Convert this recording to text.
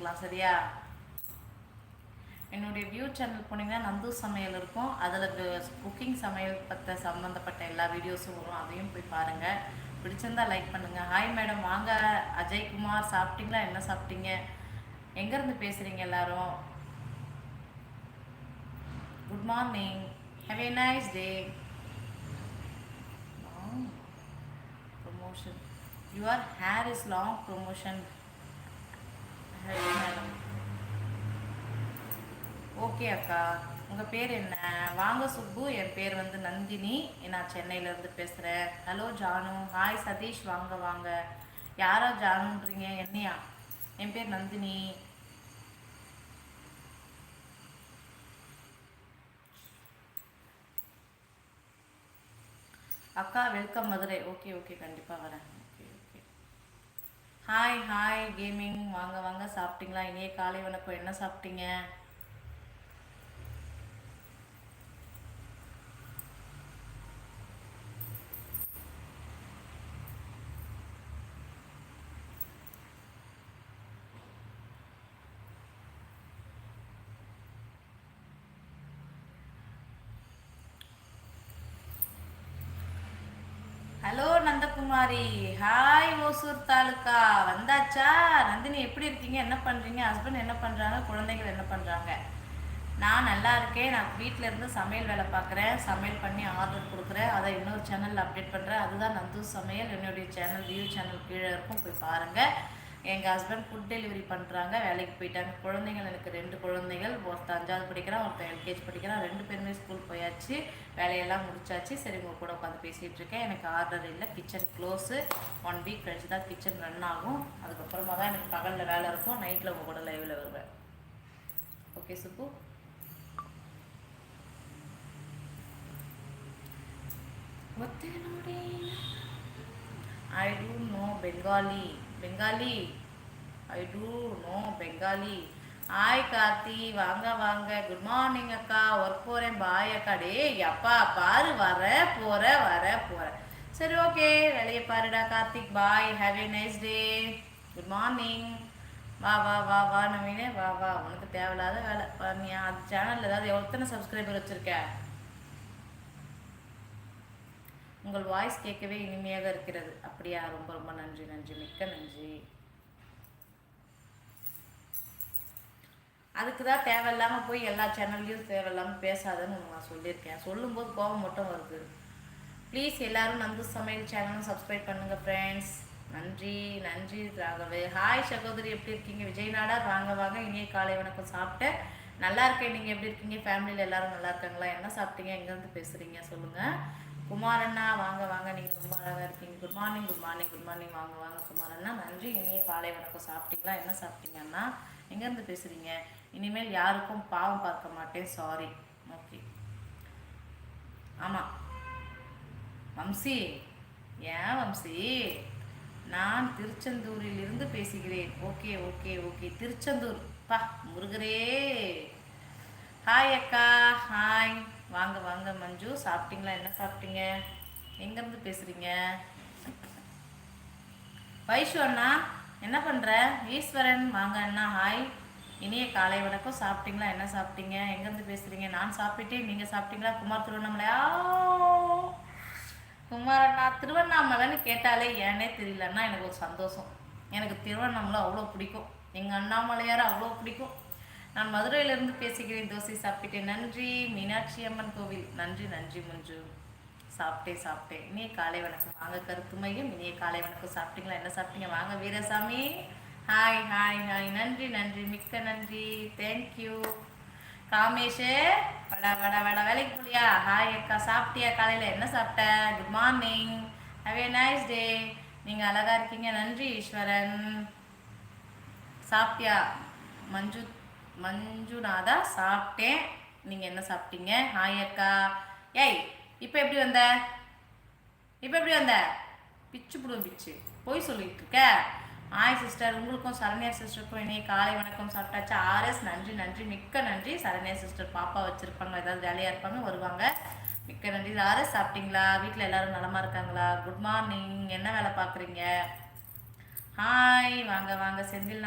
பார்த்துக்கலாம் சரியா? என்னுடைய வியூ சேனல் போனீங்கன்னா நந்து சமையல் இருக்கும். அதில் குக்கிங் சமையல் பற்ற சம்மந்தப்பட்ட எல்லா வீடியோஸும் வரும். அதையும் போய் பாருங்கள் பிடிச்சிருந்தா லைக் பண்ணுங்கள் ஹாய் மேடம் வாங்க. அஜய்குமார் சாப்பிட்டீங்களா? என்ன சாப்பிட்டீங்க? எங்கேருந்து பேசுகிறீங்க எல்லாரும்? Good morning have a nice day promotion your hair is long promotion okay அக்கா. உங்கள் பேர் என்ன? வாங்க சுப்பு. என் பேர் வந்து நந்தினி. நான் சென்னையிலேருந்து பேசுகிறேன் ஹலோ ஜானு. ஹாய் சதீஷ். வாங்க வாங்க. யாரா ஜானுன்றீங்க? என்னையா? என் பேர் நந்தினி. அக்கா வெல்கம் மதுரை. Okay okay. கண்டிப்பாக வரேன். Okay okay. Hi hi gaming வாங்க வாங்க சாப்பிட்டீங்களா? இனிய காலை வணக்கம். என்ன சாப்பிட்டீங்க? ஹலோ நந்தகுமாரி. ஹாய் ஓசூர் தாலுக்கா. வந்தாச்சா? நந்தினி எப்படி இருக்கீங்க? என்ன பண்ணுறீங்க ஹஸ்பண்ட் என்ன பண்ணுறாங்க குழந்தைகள் என்ன பண்ணுறாங்க நான் நல்லா இருக்கேன். நான் வீட்டில் இருந்து சமையல் வேலை பார்க்குறேன். சமையல் பண்ணி ஆர்டர் கொடுக்குறேன். அதை இன்னொரு சேனலில் அப்டேட் பண்ணுறேன் அதுதான் நந்து சமையல். என்னுடைய சேனல் வியூ சேனல் கீழே இருக்கும். போய் பாருங்கள் எங்கள் ஹஸ்பண்ட் ஃபுட் டெலிவரி பண்ணுறாங்க வேலைக்கு போயிட்டாங்க. குழந்தைகள் எனக்கு ரெண்டு குழந்தைகள் ஒருத்தன் அஞ்சாவது படிக்கிறான் ஒருத்தன் எல்கேஜி படிக்கிறான். ரெண்டு பேருமே ஸ்கூல் போயாச்சு. வேலையெல்லாம் முடிச்சாச்சு. சரி உங்கள் கூட உட்காந்து பேசிகிட்டு இருக்கேன். எனக்கு ஆர்டர் இல்லை. கிச்சன் க்ளோஸு ஒன் வீக் கழிச்சு தான் கிச்சன் ரன் ஆகும். அதுக்கப்புறமா தான் எனக்கு பகலில் வேலை இருக்கும். நைட்டில் உங்கள் கூட லைவில் வருவேன். Okay Subbu I do know Bengali Bengali. I do know Bengali hi Karthi வாங்க வாங்க. குட் மார்னிங் அக்கா. ஒர்க் போகிறேன் பாய் அக்கா. டேய் அப்பா பாரு வர போகிற வர போற. சரி ஓகே. வெளியே பாருடா Karthik. Bye have a nice day good morning வா வா வா வா நவீனே. வா வா. உனக்கு தேவையில்லாத வேலை. பண்ணியா அது சேனலில் ஏதாவது எத்தனை சப்ஸ்கிரைபர் வச்சுருக்கேன் உங்கள் வாய்ஸ் கேட்கவே இனிமையாக இருக்கிறது. அப்படியா? ரொம்ப ரொம்ப நன்றி நன்றி. மிக்க நன்றி. அதுக்கு தான் தேவையில்லாமல் போய் எல்லா சேனல்லையும் தேவையில்லாமல் பேசாதன்னு நான் சொல்லியிருக்கேன். சொல்லும்போது கோபம் மட்டும் வருது. ப்ளீஸ் எல்லாரும் நந்து சமையல் சேனலும் சப்ஸ்கிரைப் பண்ணுங்கள் ஃப்ரெண்ட்ஸ் நன்றி நன்றி ராகவே. ஹாய் சகோதரி. எப்படி இருக்கீங்க? விஜய் நாடா வாங்க வாங்க. இனிய காலை வணக்கம். சாப்பிட்டேன் நல்லா இருக்கேன். நீங்கள் எப்படி இருக்கீங்க? ஃபேமிலியில் எல்லோரும் நல்லா இருக்காங்களா? என்ன சாப்பிட்டீங்க? எங்கேருந்து பேசுகிறீங்க சொல்லுங்கள் குமாரண்ணா வாங்க வாங்க நீங்கள் ரொம்ப அழகாக இருக்கீங்க. Good morning good morning good morning வாங்க வாங்க குமாரண்ணா. நன்றி இனியே காலை வணக்கம். சாப்பிட்டீங்களா? என்ன சாப்பிட்டீங்கன்னா எங்கேருந்து பேசுகிறீங்க இனிமேல் யாருக்கும் பாவம் பார்க்க மாட்டேன். சாரி ஓகே ஆமாம் வம்சி. ஏன் வம்சி? நான் திருச்செந்தூரில் இருந்து பேசுகிறேன். Okay okay okay Tiruchendur. பா முருகரே. ஹாய் அக்கா. ஹாய் வாங்க வாங்க மஞ்சு. சாப்பிட்டீங்களா? என்ன சாப்பிட்டீங்க? எங்கேருந்து பேசுகிறீங்க வைஷு அண்ணா என்ன பண்ணுற ஈஸ்வரன் வாங்க அண்ணா ஹாய் இனிய காலை வணக்கம். சாப்பிட்டீங்களா? என்ன சாப்பிட்டீங்க? எங்கேருந்து பேசுகிறீங்க நான் சாப்பிட்டேன் நீங்கள் சாப்பிட்டீங்களா? குமார் திருவண்ணாமலையா குமார் அண்ணா திருவண்ணாமலைன்னு கேட்டாலே ஏனே தெரியலன்னா எனக்கு ஒரு சந்தோஷம். எனக்கு திருவண்ணாமலை அவ்வளோ பிடிக்கும். எங்கள் அண்ணாமலையார் அவ்வளோ பிடிக்கும். நான் மதுரையிலிருந்து பேசுகிறேன். தோசை சாப்பிட்டேன். நன்றி. மீனாட்சி அம்மன் கோவில். நன்றி நன்றி முஞ்சு. சாப்பிட்டேன் சாப்பிட்டேன். இனிய காலை வணக்கம். வாங்க கருத்து மையம். இனிய காலை வணக்கம். சாப்பிட்டீங்களா? என்ன சாப்பிட்டீங்க? வாங்க வீரசாமி. ஹாய் ஹாய் ஹாய் நன்றி நன்றி. மிக்க நன்றி. தேங்க்யூ காமேஷு வட வட வட. வேலைக்கு போலியா? ஹாய் அக்கா. சாப்பிட்டியா காலையில்? என்ன சாப்பிட்ட? Good morning have a nice day நீங்கள் அழகாக இருக்கீங்க. நன்றி ஈஸ்வரன். சாப்பிட்டியா? மஞ்சு மஞ்சுநாதா சாப்பிட்டேன். நீங்கள் என்ன சாப்பிட்டீங்க? ஹாய் அக்கா. ஏய் இப்போ எப்படி வந்த? இப்போ எப்படி வந்த? பிச்சு புடுவோம் பிச்சு. போய் சொல்லிட்டு இருக்க? ஹாய் சிஸ்டர் உங்களுக்கும் சரண்யா சிஸ்டருக்கும் இனி காலை வணக்கம். சாப்பிட்டாச்சு? ஆர்எஸ். நன்றி நன்றி. மிக்க நன்றி. சரண்யா சிஸ்டர் பாப்பா வச்சுருப்பாங்க. ஏதாவது வேலையாக இருப்பாங்க வருவாங்க. மிக்க நன்றி. ஆர்எஸ் சாப்பிட்டீங்களா? வீட்டில் எல்லாரும் நலமாக இருக்காங்களா? குட் மார்னிங் என்ன வேலை பார்க்குறீங்க? ஹாய் வாங்க வாங்க. செந்தில்